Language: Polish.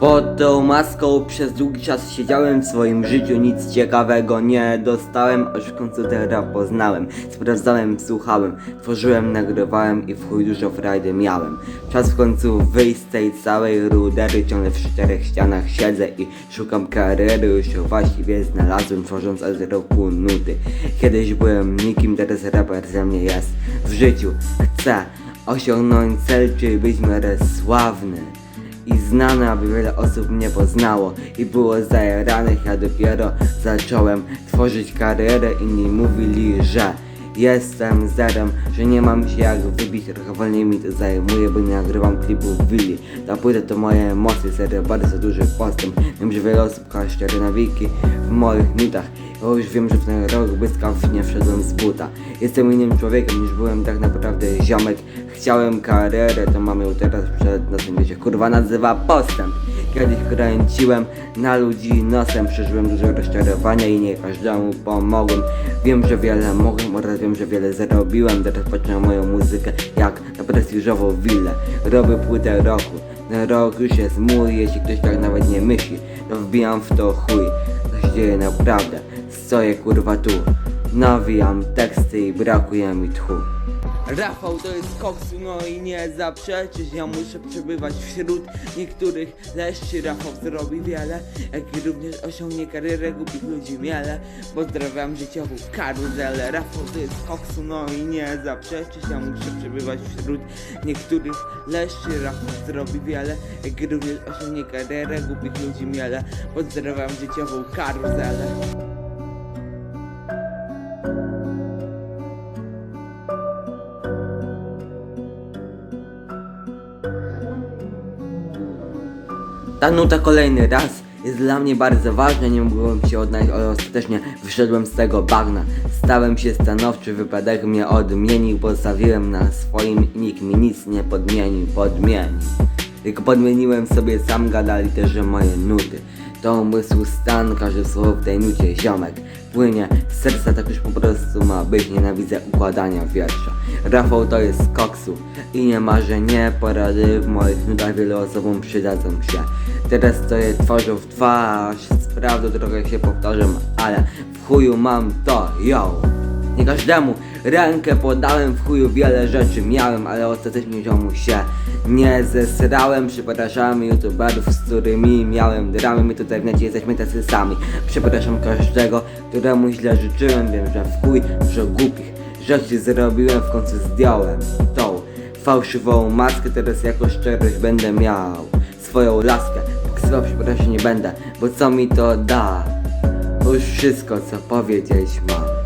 Pod tą maską przez długi czas siedziałem w swoim życiu, nic ciekawego nie dostałem, aż w końcu ten rap poznałem. Sprawdzałem, słuchałem, tworzyłem, nagrywałem i w chuj dużo frajdy miałem. Czas w końcu wyjść z tej całej rudery, ciągle w czterech ścianach siedzę i szukam kariery, już ją właściwie znalazłem, tworząc od roku nuty. Kiedyś byłem nikim, teraz raper ze mnie jest. W życiu chcę osiągnąć cel, czyli być miarę sławny i znane, aby wiele osób mnie poznało. I było zajaranych, ja dopiero zacząłem tworzyć karierę, inni mówili, że jestem zerem, że nie mam się jak wybić, trochę wolniej mi to zajmuje, bo nie nagrywam klipów w willi. Ta płyta to moje emocje, serio bardzo duży postęp, wiem, że wiele osób kocha szczere nawiki moich nutach, ja już wiem, że w ten rok błyskawicznie wszedłem z buta. Jestem innym człowiekiem niż byłem tak naprawdę ziomek. Chciałem karierę, to mam ją teraz przed nosem, się kurwa nazywa postęp. Kiedyś kręciłem na ludzi nosem, przeżyłem dużo rozczarowania i nie każdemu pomogłem. Wiem, że wiele mogłem oraz wiem, że wiele zarobiłem. Teraz patrzę na moją muzykę jak na prestiżową willę. Robię płytę roku. Ten rok już jest mój, jeśli ktoś tak nawet nie myśli, to wbijam w to chuj. Się dzieje naprawdę, stoję kurwa tu. Nawijam teksty i brakuje mi tchu. Rafał to jest koksu, no i nie zaprzeczysz Ja muszę przebywać wśród niektórych leszczy. Rafał zrobi wiele, jak również osiągnie karierę głupich ludzi miele. Pozdrawiam życiową karuzelę. Rafał to jest koksu, no i nie zaprzeczysz Ja muszę przebywać wśród niektórych leszczy. Rafał zrobi wiele, jak również osiągnie karierę głupich ludzi miele. Pozdrawiam życiową karuzelę Ta nuta kolejny raz jest dla mnie bardzo ważna, nie mogłem się odnaleźć, ale ostatecznie wyszedłem z tego bagna. Stałem się stanowczy, wypadek mnie odmienił, postawiłem na swoim i nikt mi nic nie podmienił, podmienił. Tylko podmieniłem sobie sam, gadali też, że moje nuty. To umysł stan, każde słowo w tej nucie ziomek. Płynie z serca, tak już po prostu ma być. Nienawidzę układania wiersza. Rafał to jest koksu I nie ma, że nie porady. W moich nutach wielu osobom przydadzą się. Teraz stoję twarzą w twarz. Sprawdzę, trochę się powtarzam, ale w chuju mam to, yo nie każdemu rękę podałem, w chuju wiele rzeczy miałem, ale ostatecznie ziomu się nie zesrałem. Przepraszam youtuberów, z którymi miałem dramy, my tutaj w necie jesteśmy tacy sami. Przepraszam każdego, któremu źle życzyłem, wiem, że w chuj, że głupich rzeczy zrobiłem, w końcu zdjąłem tą fałszywą maskę, teraz jako szczerość będę miał swoją laskę. Tak słowa przepraszam nie będę, bo co mi to da? Już wszystko co powiedzieć mam.